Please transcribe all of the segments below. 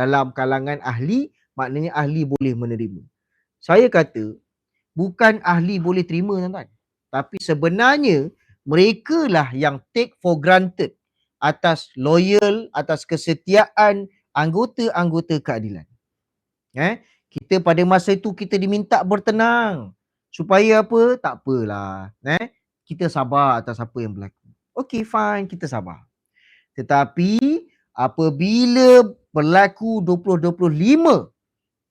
dalam kalangan ahli, maknanya ahli boleh menerima. Saya kata, bukan ahli boleh terima tuan-tuan. Tapi sebenarnya, mereka lah yang take for granted atas loyal, atas kesetiaan anggota-anggota keadilan. Eh? Kita pada masa itu kita diminta bertenang. Supaya apa? Tak apalah. Eh? Kita sabar atas apa yang berlaku. Okay, fine. Kita sabar. Tetapi apabila berlaku 2025,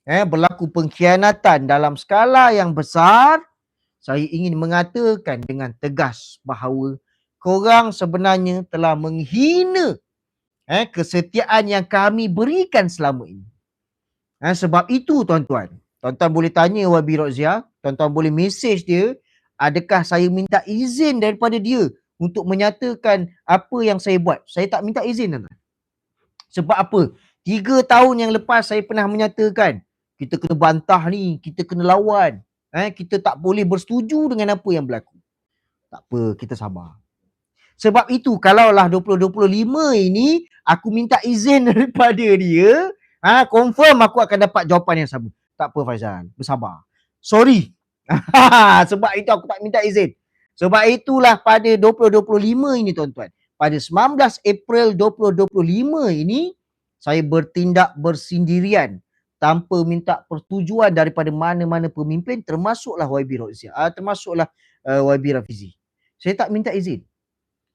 eh, berlaku pengkhianatan dalam skala yang besar, saya ingin mengatakan dengan tegas bahawa korang sebenarnya telah menghina eh, kesetiaan yang kami berikan selama ini. Ha, sebab itu tuan-tuan, tuan-tuan boleh tanya Wabi Rozia, tuan-tuan boleh mesej dia, adakah saya minta izin daripada dia untuk menyatakan apa yang saya buat. Saya tak minta izin tuan-tuan. Sebab apa? Tiga tahun yang lepas saya pernah menyatakan, kita kena bantah ni, kita kena lawan. Eh, kita tak boleh bersetuju dengan apa yang berlaku. Tak apa, kita sabar. Sebab itu, kalaulah 2025 ini, aku minta izin daripada dia, Ha, confirm aku akan dapat jawapan yang sama. Tak apa Faizal, bersabar. Sorry. Sebab itu aku tak minta izin. Sebab itulah pada 2025 ini tuan-tuan. Pada 19 April 2025 ini, saya bertindak bersendirian tanpa minta pertujuan daripada mana-mana pemimpin termasuklah YB Rozia, uh, termasuklah uh, YB Rafizi. Saya tak minta izin.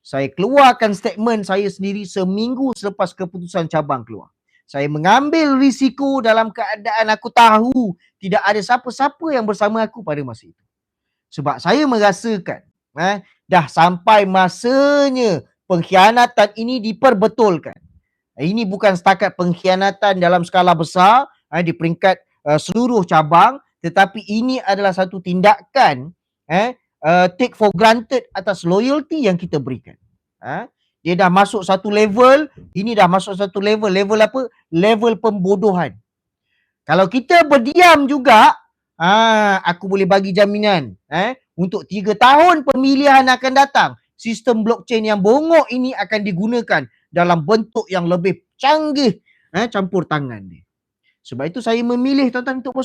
Saya keluarkan statement saya sendiri seminggu selepas keputusan cabang keluar. Saya mengambil risiko dalam keadaan aku tahu tidak ada siapa-siapa yang bersama aku pada masa itu. Sebab saya merasakan eh, dah sampai masanya pengkhianatan ini diperbetulkan. Ini bukan setakat pengkhianatan dalam skala besar eh, di peringkat uh, seluruh cabang tetapi ini adalah satu tindakan eh, uh, take for granted atas loyalty yang kita berikan. Eh, dia dah masuk satu level, ini dah masuk satu level. Level apa? Level pembodohan. Kalau kita berdiam juga, ah, aku boleh bagi jaminan eh, untuk tiga tahun pemilihan akan datang, sistem blockchain yang bongok ini akan digunakan dalam bentuk yang lebih canggih eh, campur tangan dia. Sebab itu saya memilih tuan-tuan untuk